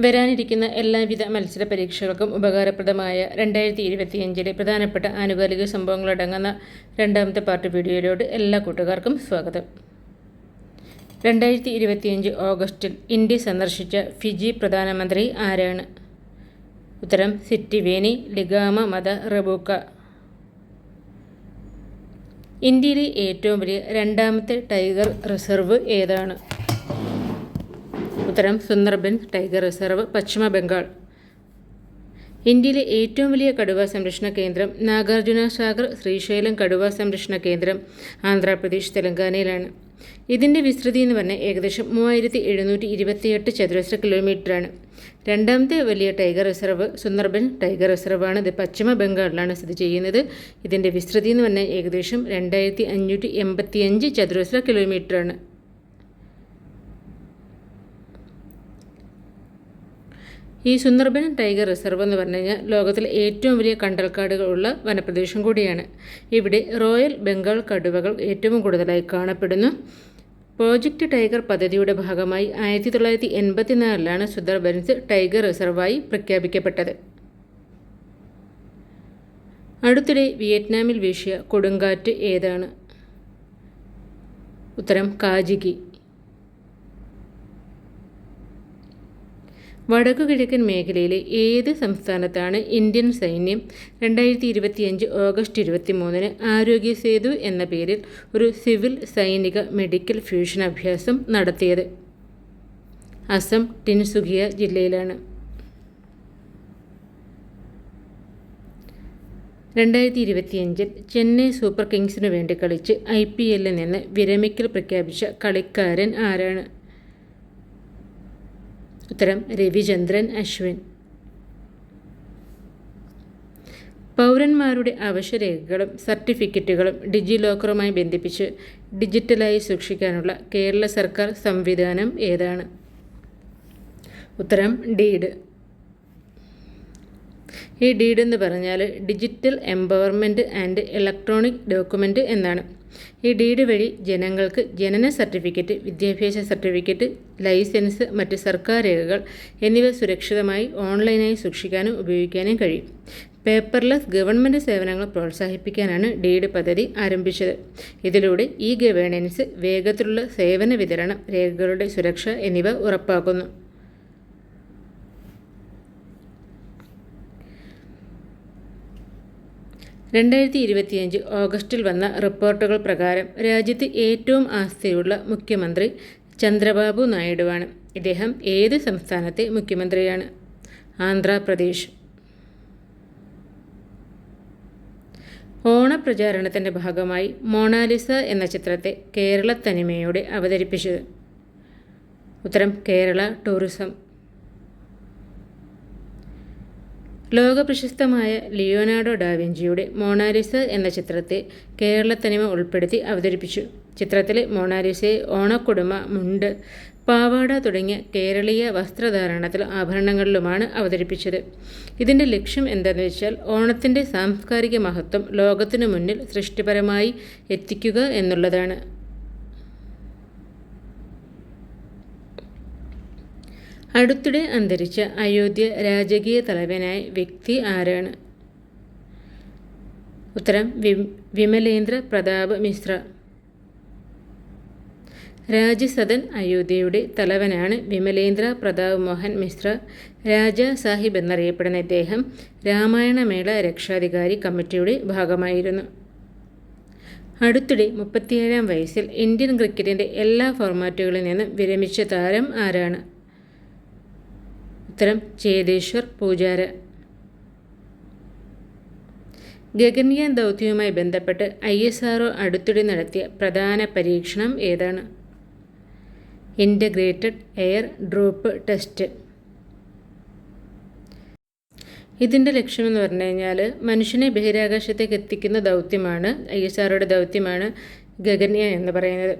വരാനിരിക്കുന്ന എല്ലാവിധ മത്സര പരീക്ഷകൾക്കും ഉപകാരപ്രദമായ രണ്ടായിരത്തി ഇരുപത്തിയഞ്ചിലെ പ്രധാനപ്പെട്ട ആനുകാലിക സംഭവങ്ങളടങ്ങുന്ന രണ്ടാമത്തെ പാർട്ട് വീഡിയോയിലോട് എല്ലാ കൂട്ടുകാർക്കും സ്വാഗതം. രണ്ടായിരത്തി ഇരുപത്തിയഞ്ച് ഓഗസ്റ്റിൽ ഇന്ത്യ സന്ദർശിച്ച ഫിജി പ്രധാനമന്ത്രി ആരാണ്? ഉത്തരം സിറ്റിവേനി ലിഗാമ മത റബൂക്ക. ഇന്ത്യയിലെ ഏറ്റവും വലിയ രണ്ടാമത്തെ ടൈഗർ റിസർവ് ഏതാണ്? ഉത്തരം സുന്ദർബൻ ടൈഗർ റിസർവ് പശ്ചിമ ബംഗാൾ. ഇന്ത്യയിലെ ഏറ്റവും വലിയ കടുവ സംരക്ഷണ കേന്ദ്രം നാഗാർജുന സാഗർ ശ്രീശൈലം കടുവ സംരക്ഷണ കേന്ദ്രം ആന്ധ്രാപ്രദേശ് തെലങ്കാനയിലാണ്. ഇതിന്റെ വിസ്തൃതി എന്ന് പറഞ്ഞാൽ ഏകദേശം മൂവായിരത്തി എഴുന്നൂറ്റി ഇരുപത്തിയെട്ട് ചതുരശ്ര കിലോമീറ്ററാണ്. രണ്ടാമത്തെ വലിയ ടൈഗർ റിസർവ് സുന്ദർബൻ ടൈഗർ റിസർവാണ്. ഇത് പശ്ചിമ ബംഗാളിലാണ് സ്ഥിതി ചെയ്യുന്നത്. ഇതിന്റെ വിസ്തൃതി എന്ന് പറഞ്ഞാൽ ഏകദേശം രണ്ടായിരത്തി അഞ്ഞൂറ്റി എൺപത്തിയഞ്ച് ചതുരശ്ര കിലോമീറ്ററാണ്. ഈ സുന്ദർബൻ ടൈഗർ റിസർവ് എന്ന് പറഞ്ഞു കഴിഞ്ഞാൽ ലോകത്തിലെ ഏറ്റവും വലിയ കണ്ടൽക്കാടുകളുള്ള വനപ്രദേശം കൂടിയാണ്. ഇവിടെ റോയൽ ബംഗാൾ കടുവകൾ ഏറ്റവും കൂടുതലായി കാണപ്പെടുന്നു. പ്രോജക്റ്റ് ടൈഗർ പദ്ധതിയുടെ ഭാഗമായി ആയിരത്തി തൊള്ളായിരത്തി എൺപത്തിനാലിലാണ് സുന്ദർബൻസ് ടൈഗർ റിസർവായി പ്രഖ്യാപിക്കപ്പെട്ടത്. അടുത്തിടെ വിയറ്റ്നാമിൽ വീശിയ കൊടുങ്കാറ്റ് ഏതാണ്? ഉത്തരം കാജികി. വടക്കുകിഴക്കൻ മേഖലയിലെ ഏത് സംസ്ഥാനത്താണ് ഇന്ത്യൻ സൈന്യം? രണ്ടായിരത്തി ഇരുപത്തിയഞ്ച് ഓഗസ്റ്റ് ഇരുപത്തി മൂന്നിന് ആരോഗ്യ സേതു എന്ന പേരിൽ ഒരു സിവിൽ സൈനിക മെഡിക്കൽ ഫ്യൂഷൻ അഭ്യാസം നടത്തിയത്. അസം ടിൻസുഖിയ ജില്ലയിലാണ്. രണ്ടായിരത്തി ഇരുപത്തിയഞ്ചിൽ ചെന്നൈ സൂപ്പർ കിങ്സിനു വേണ്ടി കളിച്ച് ഐ പി എല്ലിൽ നിന്ന് വിരമിക്കൽ പ്രഖ്യാപിച്ച കളിക്കാരൻ ആരാണ്? ഉത്തരം രവിചന്ദ്രൻ അശ്വിൻ. പൗരന്മാരുടെ അവശ്യരേഖകളും സർട്ടിഫിക്കറ്റുകളും ഡിജി ലോക്കറുമായി ബന്ധിപ്പിച്ച് ഡിജിറ്റലായി സൂക്ഷിക്കാനുള്ള കേരള സർക്കാർ സംവിധാനം ഏതാണ്? ഉത്തരം ഡീഡ് ഈ ഡീഡ് എന്ന് പറഞ്ഞാൽ digital empowerment and electronic document എന്നാണ്. ഈ ഡീഡ് വഴി ജനങ്ങൾക്ക് ജനന സർട്ടിഫിക്കറ്റ് വിദ്യാഭ്യാസ സർട്ടിഫിക്കറ്റ് ലൈസൻസ് മറ്റ് സർക്കാർ രേഖകൾ എന്നിവ സുരക്ഷിതമായി ഓൺലൈനായി സൂക്ഷിക്കാനും ഉപയോഗിക്കാനും കഴിയും. പേപ്പർലെസ് ഗവൺമെന്റ് സേവനങ്ങൾ പ്രോത്സാഹിപ്പിക്കാനാണ് ഡീഡ് പദ്ധതി ആരംഭിച്ചത്. ഇതിലൂടെ ഇ ഗവേണൻസ് വേഗത്തിലുള്ള സേവന വിതരണം രേഖകളുടെ സുരക്ഷ എന്നിവ ഉറപ്പാക്കുന്നു. രണ്ടായിരത്തി ഇരുപത്തിയഞ്ച് ഓഗസ്റ്റിൽ വന്ന റിപ്പോർട്ടുകൾ പ്രകാരം രാജ്യത്ത് ഏറ്റവും ആസ്ഥയുള്ള മുഖ്യമന്ത്രി ചന്ദ്രബാബു നായിഡുവാണ്. ഇദ്ദേഹം ഏത് സംസ്ഥാനത്തെ മുഖ്യമന്ത്രിയാണ്? ആന്ധ്രാപ്രദേശ്. ഓണപ്രചാരണത്തിന്റെ ഭാഗമായി മോണാലിസ എന്ന ചിത്രത്തെ കേരള തനിമയോടെ അവതരിപ്പിച്ചത്. ഉത്തരം കേരള ടൂറിസം. ലോകപ്രശസ്തമായ ലിയോനാർഡോ ഡാവിഞ്ചിയുടെ മോണാലിസ എന്ന ചിത്രത്തെ കേരളത്തനിമ ഉൾപ്പെടുത്തി അവതരിപ്പിച്ചു. ചിത്രത്തിലെ മോണാലിസയെ ഓണക്കുടുമ മുണ്ട് പാവാട തുടങ്ങിയ കേരളീയ വസ്ത്രധാരണത്തിലും ആഭരണങ്ങളിലുമാണ് അവതരിപ്പിച്ചത്. ഇതിന്റെ ലക്ഷ്യം എന്താണെന്ന് വെച്ചാൽ ഓണത്തിന്റെ സാംസ്കാരിക മഹത്വം ലോകത്തിനു മുന്നിൽ സൃഷ്ടിപരമായി എത്തിക്കുക എന്നുള്ളതാണ്. അടുത്തിടെ അന്തരിച്ച അയോധ്യ രാജകീയ തലവനായ വ്യക്തി ആരാണ്? ഉത്തരം വിമലേന്ദ്ര പ്രതാപ് മിശ്ര. രാജസദൻ അയോധ്യയുടെ തലവനാണ് വിമലേന്ദ്ര പ്രതാപ് മോഹൻ മിശ്ര. രാജ സാഹിബ് എന്നറിയപ്പെടുന്ന ഇദ്ദേഹം രാമായണമേള രക്ഷാധികാരി കമ്മിറ്റിയുടെ ഭാഗമായിരുന്നു. അടുത്തിടെ മുപ്പത്തിയേഴാം വയസ്സിൽ ഇന്ത്യൻ ക്രിക്കറ്റിന്റെ എല്ലാ ഫോർമാറ്റുകളിൽ നിന്നും വിരമിച്ച താരം ആരാണ്? ഉത്തരം ചേതേശ്വർ പൂജാര. ഗഗൻയാൻ ദൗത്യവുമായി ബന്ധപ്പെട്ട് ഐ എസ് ആർ അടുത്തിടെ നടത്തിയ പ്രധാന പരീക്ഷണം ഏതാണ്? Integrated air drop test. ഇതിന്റെ ലക്ഷ്യമെന്ന് പറഞ്ഞു കഴിഞ്ഞാൽ മനുഷ്യനെ ബഹിരാകാശത്തേക്ക് എത്തിക്കുന്ന ദൗത്യമാണ് ഐ എസ് ആർഒയുടെ ദൗത്യമാണ് ഗഗന്യ എന്ന് പറയുന്നത്.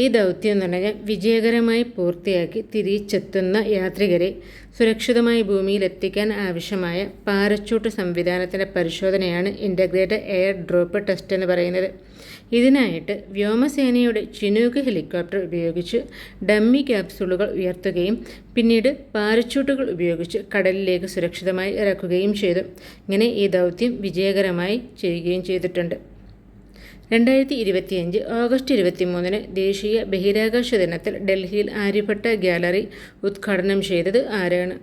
ഈ ദൗത്യം എന്ന് പറഞ്ഞാൽ വിജയകരമായി പൂർത്തിയാക്കി തിരിച്ചെത്തുന്ന യാത്രികരെ സുരക്ഷിതമായി ഭൂമിയിൽ എത്തിക്കാൻ ആവശ്യമായ പാരച്ചൂട്ട് സംവിധാനത്തിന്റെ പരിശോധനയാണ് ഇന്റഗ്രേറ്റഡ് എയർ ഡ്രോപ്പ് ടെസ്റ്റ് എന്ന് പറയുന്നത്. ഇതിനായിട്ട് വ്യോമസേനയുടെ ചിനൂക്ക് ഹെലികോപ്റ്റർ ഉപയോഗിച്ച് ഡമ്മി ക്യാപ്സൂളുകൾ ഉയർത്തുകയും പിന്നീട് പാരച്ചൂട്ടുകൾ ഉപയോഗിച്ച് കടലിലേക്ക് സുരക്ഷിതമായി ഇറക്കുകയും ചെയ്തു. ഇങ്ങനെ ഈ ദൗത്യം വിജയകരമായി ചെയ്യുകയും ചെയ്തിട്ടുണ്ട്. രണ്ടായിരത്തി ഇരുപത്തിയഞ്ച് ഓഗസ്റ്റ് ഇരുപത്തിമൂന്നിന് ദേശീയ ബഹിരാകാശ ദിനത്തിൽ ഡൽഹിയിൽ ആര്യഭട്ട ഗ്യാലറി ഉദ്ഘാടനം ചെയ്തത് ആരാണ്?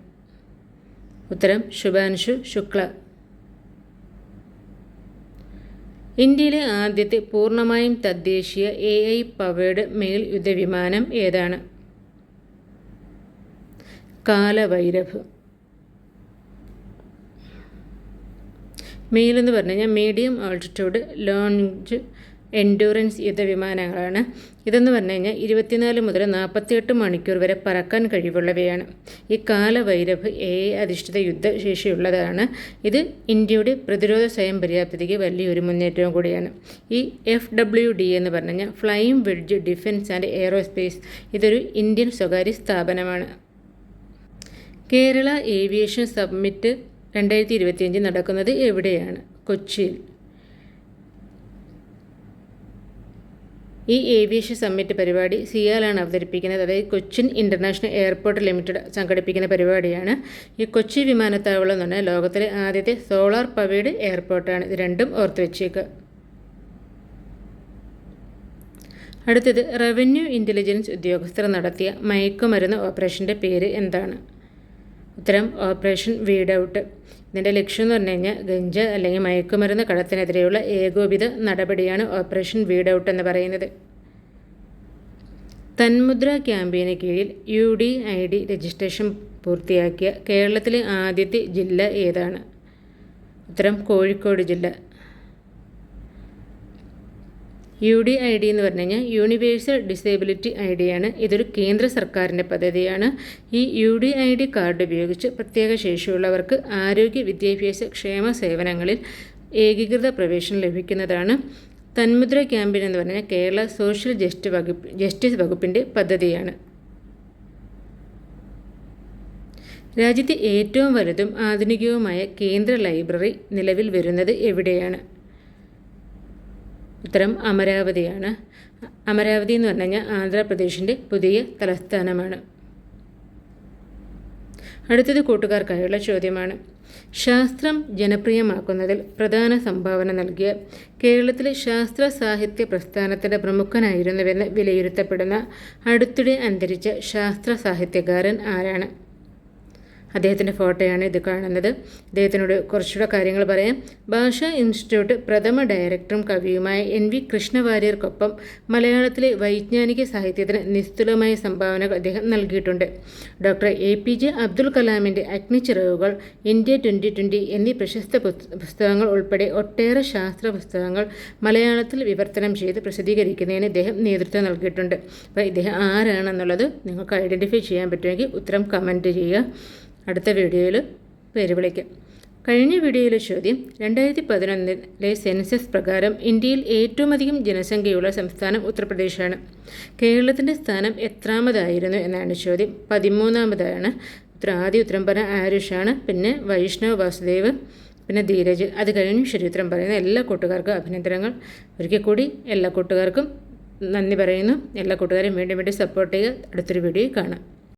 ഉത്തരം ശുഭാൻഷു ശുക്ല. ഇന്ത്യയിലെ ആദ്യത്തെ പൂർണമായും തദ്ദേശീയ എ ഐ പവേഡ് മെയിൽ യുദ്ധവിമാനം ഏതാണ്? കാലവൈരഭ് മെയിൽ എന്ന് പറഞ്ഞു കഴിഞ്ഞാൽ മീഡിയം ആൾട്ടിറ്റ്യൂഡ് ലോഞ്ച് എൻഡ്യൂറൻസ് യുദ്ധവിമാനങ്ങളാണ് ഇതെന്ന് പറഞ്ഞു കഴിഞ്ഞാൽ ഇരുപത്തിനാല് മുതൽ നാൽപ്പത്തിയെട്ട് മണിക്കൂർ വരെ പറക്കാൻ കഴിവുള്ളവയാണ്. ഈ കാലവൈരവ് എ അധിഷ്ഠിത യുദ്ധശേഷിയുള്ളതാണ്. ഇത് ഇന്ത്യയുടെ പ്രതിരോധ സ്വയം പര്യാപ്തതയ്ക്ക് വലിയൊരു മുന്നേറ്റവും കൂടിയാണ്. ഈ എഫ് ഡബ്ല്യു ഡി എന്ന് പറഞ്ഞു flying wedge defence and aerospace ഇതൊരു ഇന്ത്യൻ സ്വകാര്യ സ്ഥാപനമാണ്. കേരള ഏവിയേഷൻ സബ്മിറ്റ് രണ്ടായിരത്തി ഇരുപത്തിയഞ്ച് നടക്കുന്നത് എവിടെയാണ്? കൊച്ചിയിൽ. ഈ ഏവിയേഷൻ സമ്മിറ്റ് പരിപാടി സിയാലാണ് അവതരിപ്പിക്കുന്നത്. അതായത് കൊച്ചിൻ ഇന്റർനാഷണൽ എയർപോർട്ട് ലിമിറ്റഡ് സംഘടിപ്പിക്കുന്ന പരിപാടിയാണ്. ഈ കൊച്ചി വിമാനത്താവളം എന്ന് പറഞ്ഞാൽ ലോകത്തിലെ ആദ്യത്തെ സോളാർ പവേഡ് എയർപോർട്ടാണ്. ഇത് രണ്ടും ഓർത്ത് വെച്ചേക്ക്. അടുത്തത് റവന്യൂ ഇന്റലിജൻസ് ഉദ്യോഗസ്ഥർ നടത്തിയ മയക്കുമരുന്ന് ഓപ്പറേഷന്റെ പേര് എന്താണ്? ഉത്തരം ഓപ്പറേഷൻ വീഡ് ഔട്ട്. ഇതിന്റെ ലക്ഷ്യം എന്ന് പറഞ്ഞു കഴിഞ്ഞാൽ ഗഞ്ച അല്ലെങ്കിൽ മയക്കുമരുന്ന് കടത്തിനെതിരെയുള്ള ഏകോപിത നടപടിയാണ് ഓപ്പറേഷൻ വീഡ് ഔട്ട് എന്ന് പറയുന്നത്. തന്മുദ്ര ക്യാമ്പയിന് കീഴിൽ U D I D registration പൂർത്തിയാക്കിയ കേരളത്തിലെ ആദ്യത്തെ ജില്ല ഏതാണ്? ഉത്തരം കോഴിക്കോട് ജില്ല. യു ഡി ഐ ഡി എന്ന് പറഞ്ഞു കഴിഞ്ഞാൽ യൂണിവേഴ്സൽ ഡിസേബിലിറ്റി ഐ ഡിയാണ് ഇതൊരു കേന്ദ്ര സർക്കാരിന്റെ പദ്ധതിയാണ്. ഈ U D I D card ഉപയോഗിച്ച് പ്രത്യേക ശേഷിയുള്ളവർക്ക് ആരോഗ്യ വിദ്യാഭ്യാസ ക്ഷേമ സേവനങ്ങളിൽ ഏകീകൃത പ്രവേശനം ലഭിക്കുന്നതാണ്. തന്മുദ്ര ക്യാമ്പയിൻ എന്ന് പറഞ്ഞാൽ കേരള സോഷ്യൽ ജസ്റ്റ് വകുപ്പ് ജസ്റ്റിസ് വകുപ്പിന്റെ പദ്ധതിയാണ്. രാജ്യത്തെ ഏറ്റവും വലുതും ആധുനികവുമായ കേന്ദ്ര ലൈബ്രറി നിലവിൽ വരുന്നത് എവിടെയാണ്? ഉത്തരം അമരാവതിയാണ്. അമരാവതി എന്ന് പറഞ്ഞു കഴിഞ്ഞാൽ ആന്ധ്രാപ്രദേശിന്റെ പുതിയ തലസ്ഥാനമാണ്. അടുത്തത് കൂട്ടുകാർക്കായുള്ള ചോദ്യമാണ്. ശാസ്ത്രം ജനപ്രിയമാക്കുന്നതിൽ പ്രധാന സംഭാവന നൽകിയ കേരളത്തിലെ ശാസ്ത്ര സാഹിത്യ പ്രസ്ഥാനത്തിന്റെ പ്രമുഖനായിരുന്നുവെന്ന് വിലയിരുത്തപ്പെടുന്ന അടുത്തിടെ അന്തരിച്ച ശാസ്ത്ര സാഹിത്യകാരൻ ആരാണ്? അദ്ദേഹത്തിന്റെ ഫോട്ടോയാണ് ഇത് കാണുന്നത്. അദ്ദേഹത്തിനോട് കുറച്ചുകൂടെ കാര്യങ്ങൾ പറയാം. ഭാഷാ ഇൻസ്റ്റിറ്റ്യൂട്ട് പ്രഥമ ഡയറക്ടറും കവിയുമായ എൻ വി കൃഷ്ണവാര്യർക്കൊപ്പം മലയാളത്തിലെ വൈജ്ഞാനിക സാഹിത്യത്തിന് നിസ്തുലമായ സംഭാവനകൾ അദ്ദേഹം നൽകിയിട്ടുണ്ട്. Doctor A P J Abdul കലാമിന്റെ അഗ്നിച്ചിറവുകൾ ഇന്ത്യ ട്വന്റി ട്വന്റി എന്നീ പ്രശസ്ത പുസ്തകങ്ങൾ ഉൾപ്പെടെ ഒട്ടേറെ ശാസ്ത്ര പുസ്തകങ്ങൾ മലയാളത്തിൽ വിവർത്തനം ചെയ്ത് പ്രസിദ്ധീകരിക്കുന്നതിന് ഇദ്ദേഹം നേതൃത്വം നൽകിയിട്ടുണ്ട്. അപ്പോൾ ഇദ്ദേഹം ആരാണെന്നുള്ളത് നിങ്ങൾക്ക് ഐഡന്റിഫൈ ചെയ്യാൻ പറ്റുമെങ്കിൽ ഉത്തരം കമന്റ് ചെയ്യുക. അടുത്ത വീഡിയോയിൽ പേര് വിളിക്കാം. കഴിഞ്ഞ വീഡിയോയിലെ ചോദ്യം രണ്ടായിരത്തി പതിനൊന്നിലെ സെൻസസ് പ്രകാരം ഇന്ത്യയിൽ ഏറ്റവും അധികം ജനസംഖ്യയുള്ള സംസ്ഥാനം ഉത്തർപ്രദേശാണ്. കേരളത്തിന്റെ സ്ഥാനം എത്രാമതായിരുന്നു എന്നാണ് ചോദ്യം. പതിമൂന്നാമതാണ് ആദ്യ ഉത്തരം പറഞ്ഞ ആരുഷാണ് പിന്നെ വൈഷ്ണവ് വാസുദേവ് പിന്നെ ധീരജ്. അത് കഴിഞ്ഞ് ശരി പറയുന്ന എല്ലാ കൂട്ടുകാർക്കും അഭിനന്ദനങ്ങൾ. ഒരിക്കൽ കൂടി എല്ലാ കൂട്ടുകാർക്കും നന്ദി പറയുന്നു. എല്ലാ കൂട്ടുകാരെയും വീണ്ടും വീണ്ടും സപ്പോർട്ട് ചെയ്യുക. അടുത്തൊരു വീഡിയോ കാണാം.